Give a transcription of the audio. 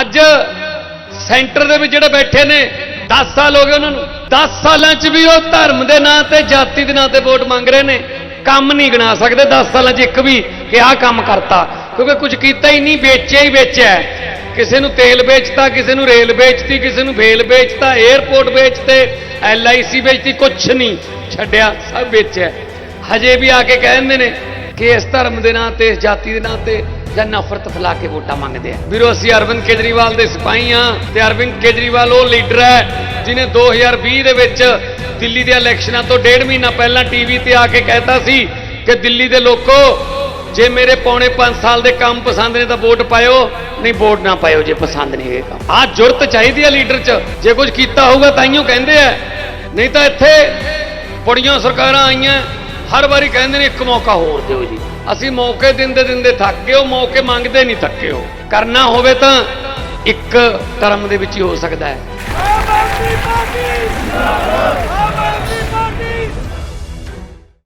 ਅੱਜ ਸੈਂਟਰ ਦੇ ਵਿੱਚ ਜਿਹੜੇ ਬੈਠੇ ਨੇ 10 ਸਾਲ ਹੋ ਗਏ ਉਹਨਾਂ ਨੂੰ। 10 ਸਾਲਾਂ 'ਚ ਵੀ ਉਹ ਧਰਮ ਦੇ ਨਾਂ ਤੇ, ਜਾਤੀ ਦੇ ਨਾਂ ਤੇ ਵੋਟ ਮੰਗ ਰਹੇ ਨੇ। ਕੰਮ ਨਹੀਂ ਗਿਣਾ ਸਕਦੇ। 10 ਸਾਲਾਂ 'ਚ ਇੱਕ ਵੀ ਕਿ ਆਹ ਕੰਮ ਕਰਤਾ। ਕਿਉਂਕਿ ਕੁਝ ਕੀਤਾ ਹੀ ਨਹੀਂ, ਵੇਚਿਆ ਹੀ ਵੇਚਿਆ ਕਿਸੇ ਨੂੰ ਤੇਲ ਵੇਚਤਾ, ਕਿਸੇ ਨੂੰ ਰੇਲ ਵੇਚਤੀ, ਕਿਸੇ ਨੂੰ ਵੇਲ ਵੇਚਤਾ 에어ਪੋਰਟ ਵੇਚਤੇ ਐਲਆਈਸੀ ਵੇਚਤੀ, ਕੁਛ ਨਹੀਂ। ਛੱਡਿਆ, ਸਭ ਵੇਚਿਆ ਹਜੇ ਵੀ ਆ ਕੇ ਕਹਿੰਦੇ ਨੇ ਕਿ ਇਸ ਧਰਮ ਦੇ ਨਾਂ ਤੇ, ਇਸ ਜਾਤੀ ਦੇ ਨਾਂ ਤੇ ਜਾਂ ਨਫ਼ਰਤ ਫੈਲਾ ਕੇ ਵੋਟਾਂ ਮੰਗਦੇ ਆ। ਵੀਰੋ, ਅਸੀਂ ਅਰਵਿੰਦ ਕੇਜਰੀਵਾਲ ਦੇ ਸਿਪਾਹੀ ਆ ਤੇ ਅਰਵਿੰਦ ਕੇਜਰੀਵਾਲ ਉਹ ਲੀਡਰ ਹੈ ਜਿਨੇ 2020 ਦੇ ਵਿੱਚ ਦਿੱਲੀ ਦੇ ਇਲੈਕਸ਼ਨਾਂ ਤੋਂ ਡੇਢ ਮਹੀਨਾ ਪਹਿਲਾਂ ਟੀਵੀ ਤੇ ਆ ਕੇ ਕਹਿਤਾ ਸੀ ਕਿ ਦਿੱਲੀ ਦੇ ਲੋਕੋ, ਜੇ ਮੇਰੇ ਪੌਣੇ 5 ਸਾਲ ਦੇ ਕੰਮ ਪਸੰਦ ਨੇ ਤਾਂ ਵੋਟ ਪਾਇਓ, ਨਹੀਂ ਵੋਟ ਨਾ ਪਾਇਓ ਜੇ ਪਸੰਦ ਨਹੀਂ ਇਹ ਕੰਮ। ਆਹ ਜੁਰਤ ਚਾਹੀਦੀ ਹੈ ਲੀਡਰ 'ਚ, ਜੇ ਕੁਝ ਕੀਤਾ ਹੋਊਗਾ ਤਾਂ ਤਾਈਓ ਕਹਿੰਦੇ ਆ। ਨਹੀਂ ਤਾਂ ਇੱਥੇ ਬੜੀਆਂ ਸਰਕਾਰਾਂ ਆਈਆਂ ਹਰ ਵਾਰੀ ਕਹਿੰਦੇ ਨੇ, ਇੱਕ ਮੌਕਾ ਹੋਰ ਦਿਓ ਜੀ। ਅਸੀਂ ਮੌਕੇ ਦਿੰਦੇ ਦਿੰਦੇ ਥੱਕ ਗਏ, ਉਹ ਮੌਕੇ ਮੰਗਦੇ ਨਹੀਂ ਥੱਕੇ ਹੋ ਕਰਨਾ ਹੋਵੇ ਤਾਂ ਇੱਕ ਧਰਮ ਦੇ ਵਿੱਚ ਹੀ ਹੋ ਸਕਦਾ ਹੈ।